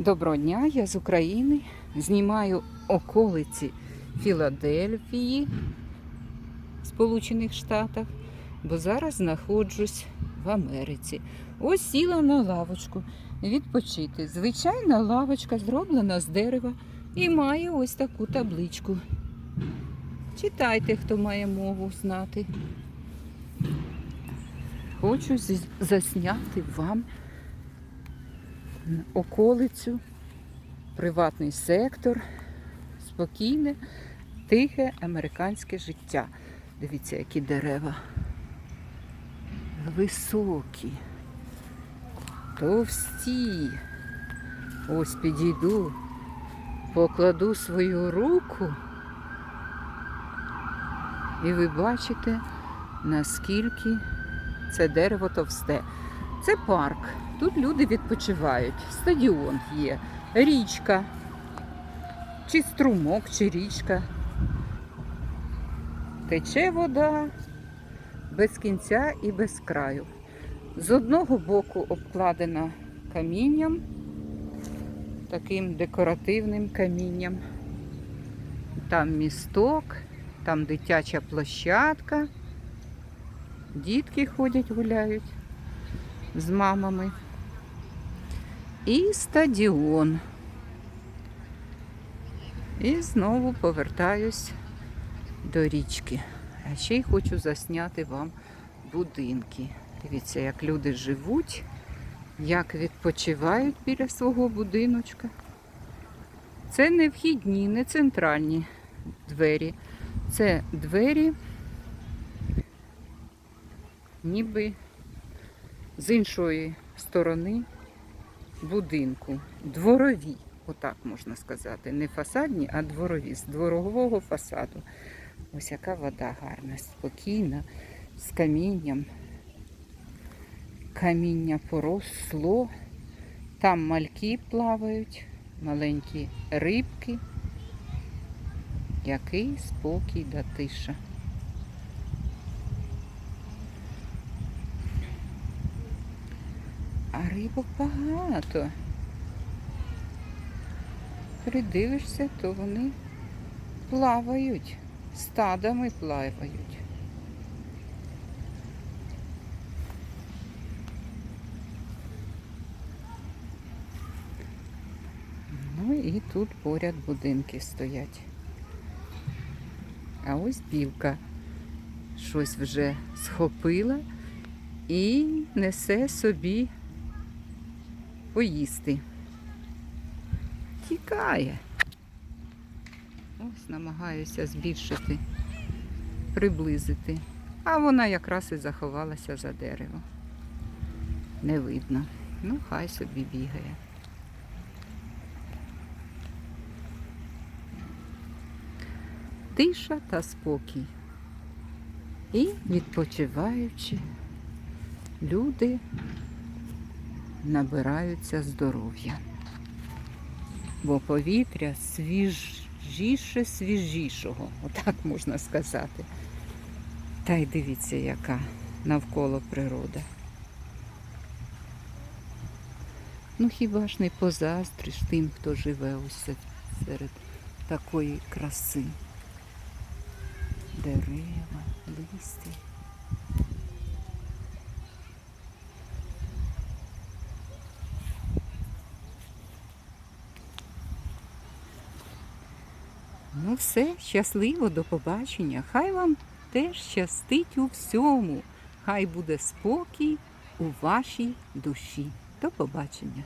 Доброго дня, я з України. Знімаю околиці Філадельфії, Сполучених Штатах, бо зараз знаходжусь в Америці. Ось сіла на лавочку відпочити. Звичайна лавочка зроблена з дерева і має ось таку табличку. Читайте, хто має мову знати. Хочу засняти вам околицю, приватний сектор, спокійне, тихе американське життя. Дивіться, які дерева. Високі, товсті. Ось підійду, покладу свою руку, і ви бачите, наскільки це дерево товсте. Це парк. Тут люди відпочивають. Стадіон є, річка, чи струмок, чи річка. Тече вода без кінця і без краю. З одного боку обкладена камінням, таким декоративним камінням. Там місток, там дитяча площадка. Дітки ходять, гуляють з мамами. І стадіон. І знову повертаюсь до річки. А ще й хочу засняти вам будинки. Дивіться, як люди живуть, як відпочивають біля свого будиночка. Це не вхідні, не центральні двері. Це двері, ніби з іншої сторони будинку. Дворові, отак можна сказати. Не фасадні, а дворові, з дворового фасаду. Ось яка вода гарна, спокійна, з камінням. Каміння поросло. Там мальки плавають, маленькі рибки. Який спокій да тиша. А рибок багато. Придивишся, то вони плавають, стадами плавають. Ну і тут поряд будинки стоять. А ось білка щось вже схопила і несе собі поїсти. Тікає. Ось намагаюся збільшити, приблизити. А вона якраз і заховалася за дерево. Не видно. Ну, хай собі бігає. Тиша та спокій. І відпочиваючи, люди набираються здоров'я. Бо повітря свіжіше свіжішого, отак можна сказати. Та й дивіться, яка навколо природа. Ну хіба ж не позаздриш тим, хто живе ось серед такої краси. Дерева, листя. Ну все, щасливо, до побачення. Хай вам теж щастить у всьому. Хай буде спокій у вашій душі. До побачення.